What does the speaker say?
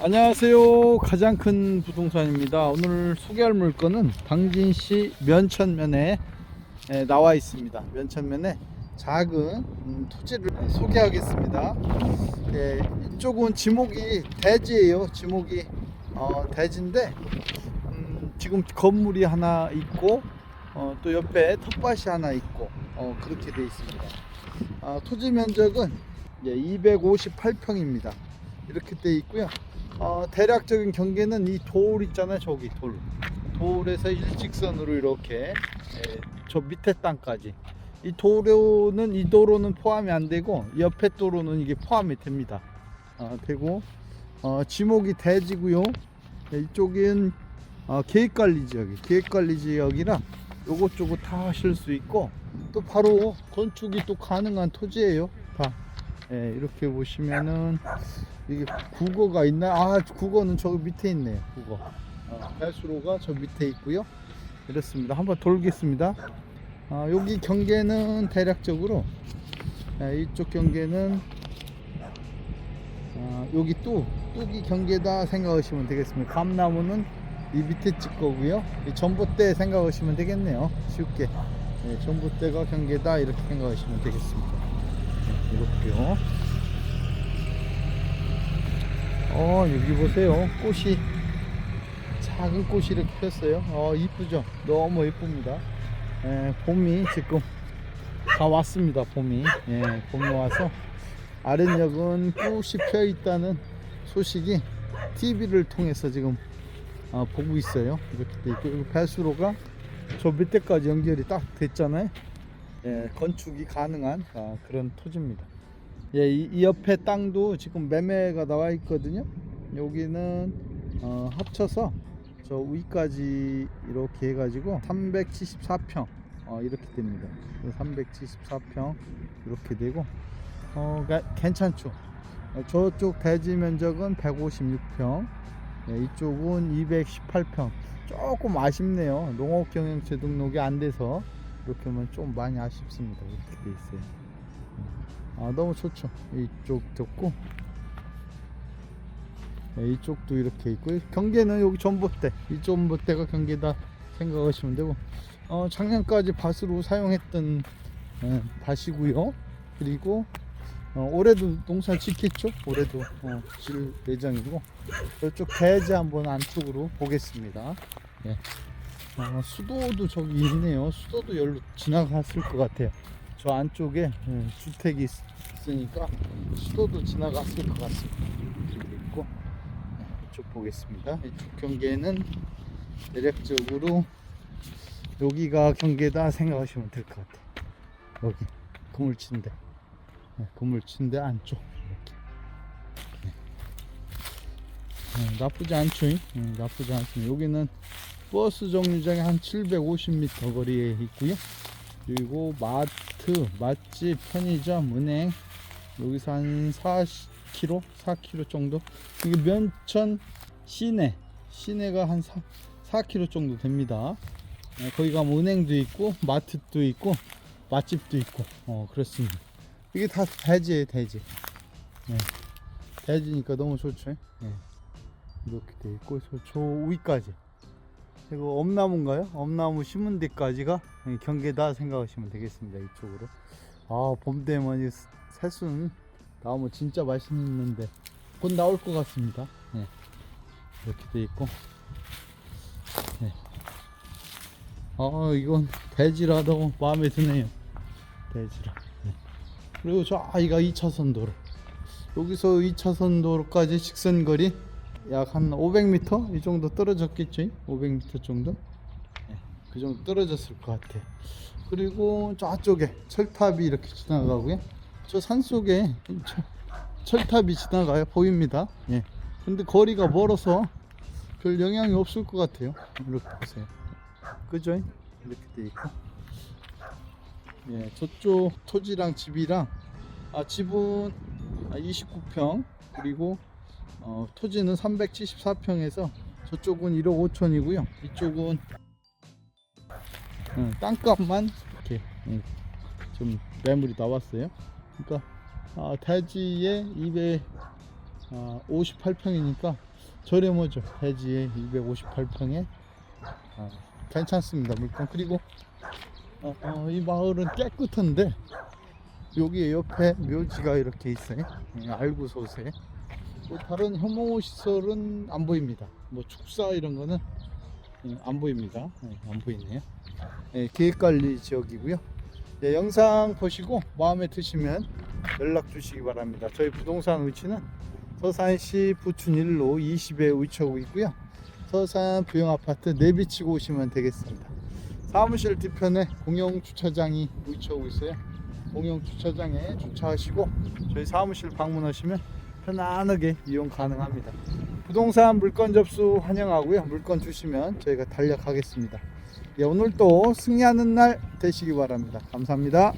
안녕하세요. 가장 큰 부동산입니다. 오늘 소개할 물건은 당진시 면천면에 에, 나와 있습니다. 면천면에 작은 음, 토지를 소개하겠습니다. 예, 이쪽은 지목이 대지예요. 지목이 어, 대지인데 음, 지금 건물이 하나 있고 어, 또 옆에 텃밭이 하나 있고 어, 그렇게 돼 있습니다. 아, 토지 면적은 258평입니다. 이렇게 돼 있고요. 어, 대략적인 경계는 이 돌 있잖아요 저기 돌. 돌에서 일직선으로 이렇게 예, 저 밑에 땅까지. 이 도로는 이 도로는 포함이 안 되고 옆에 도로는 이게 포함이 됩니다. 아, 되고 어, 지목이 대지고요. 예, 이쪽은 어, 계획관리 지역이 계획관리 지역이라 요것 저것 다 하실 수 있고 또 바로 건축이 또 가능한 토지예요. 다. 예, 이렇게 보시면은 이게 국어가 있나? 아 국어는 저기 밑에 있네요 국어. 어, 배수로가 저 밑에 있고요. 이렇습니다. 한번 돌겠습니다. 아, 여기 경계는 대략적으로 예, 이쪽 경계는 아, 여기 뚝 뚝이 경계다 생각하시면 되겠습니다. 감나무는 이 밑에 집 거고요. 이 전봇대 생각하시면 되겠네요. 쉽게. 예, 전봇대가 경계다 이렇게 생각하시면 되겠습니다. 네, 이렇게요 어 여기 보세요. 꽃이 작은 꽃이 이렇게 폈어요. 어 이쁘죠? 너무 이쁩니다. 예, 봄이 지금 다 왔습니다 봄이. 예, 봄이 와서 아랫역은 꽃이 펴 있다는 소식이 TV를 통해서 지금 어, 보고 있어요. 이렇게 돼 있고 배수로가 저 밑에까지 연결이 딱 됐잖아요. 예, 건축이 가능한 아, 그런 토지입니다 예, 이, 이 옆에 땅도 지금 매매가 나와 있거든요. 여기는 어, 합쳐서 저 위까지 이렇게 해가지고 374평 어, 이렇게 됩니다. 374평 이렇게 되고 어, 가- 괜찮죠. 어, 저쪽 대지 면적은 156평, 예, 이쪽은 218평. 조금 아쉽네요. 농업 경영체 등록이 안 돼서 이렇게 하면 좀 많이 아쉽습니다. 이렇게 돼 있어요. 아 너무 좋죠. 이쪽 좋고. 네, 이쪽도 이렇게 있고 경계는 여기 전봇대 이 전봇대가 경계다 생각하시면 되고. 어, 작년까지 밭으로 사용했던 예, 밭이고요. 그리고 어, 올해도 농사 짓겠죠? 올해도 어, 질 예정이고. 이쪽 대지 한번 안쪽으로 보겠습니다. 예. 어, 수도도 저기 있네요. 수도도 열로 지나갔을 것 같아요 저 안쪽에 예, 주택이 있- 있으니까 수도도 지나갔을 것 같습니다. 이렇게 있고 네, 이쪽 보겠습니다. 이쪽 경계는 대략적으로 여기가 경계다 생각하시면 될 것 같아요. 여기 그물친데 네, 그물친데 안쪽 이렇게 네. 네, 나쁘지 않죠? 네, 나쁘지 않습니다. 여기는 버스 정류장에 한 750m 거리에 있고요. 그리고 마트, 맛집, 편의점, 은행 여기서 한 4km, 4km 정도. 이게 면천 시내, 시내가 한 4, 4km 정도 됩니다. 어, 거기 가면 은행도 있고 마트도 있고 맛집도 있고 어 그렇습니다. 이게 다 대지예요, 대지. 네. 대지니까 너무 좋죠. 네. 이렇게 돼 있고 저, 저 위까지. 이거 엄나무인가요? 엄나무 심은 데까지가 경계다 생각하시면 되겠습니다. 이쪽으로. 아, 봄 되면 이 새순 나오면 진짜 맛있는데 곧 나올 것 같습니다. 네. 이렇게 돼 있고. 네. 아, 이건 대지라 너무 마음에 드네요. 대지라. 네. 그리고 저 아이가 2차선 도로. 여기서 2차선 도로까지 직선 거리 약 한 500m 이 정도 떨어졌겠죠? 500m 정도? 네, 그 정도 떨어졌을 것 같아요. 그리고 저쪽에 철탑이 이렇게 지나가고요. 저 산 속에 철, 철탑이 지나가요. 보입니다. 예. 근데 거리가 멀어서 별 영향이 없을 것 같아요. 이렇게 보세요. 그죠? 이렇게 돼 있고. 예, 저쪽 토지랑 집이랑 아 집은 29평 그리고 어, 토지는 374평에서 저쪽은 1억 5천이고요. 이쪽은 어, 땅값만 이렇게 예, 좀 매물이 나왔어요. 그러니까 아, 대지에 200 아, 58평이니까 저렴하죠. 대지에 258평에 아, 괜찮습니다. 물건 그리고 어, 어, 이 마을은 깨끗한데 여기 옆에 묘지가 이렇게 있어요. 예, 알구소세. 뭐 다른 혐오 시설은 안 보입니다. 뭐 축사 이런 거는 예, 안 보입니다. 예, 안 보이네요. 예, 계획관리 지역이고요. 예, 영상 보시고 마음에 드시면 연락 주시기 바랍니다. 저희 부동산 위치는 서산시 부춘 1로 20에 위치하고 있고요. 서산 부영 아파트 내비치고 오시면 되겠습니다. 사무실 뒤편에 공영 주차장이 위치하고 있어요. 공영 주차장에 주차하시고 저희 사무실 방문하시면 편안하게 이용 가능합니다. 부동산 물건 접수 환영하고요. 물건 주시면 저희가 달려가겠습니다. 예, 오늘 또 승리하는 날 되시기 바랍니다. 감사합니다.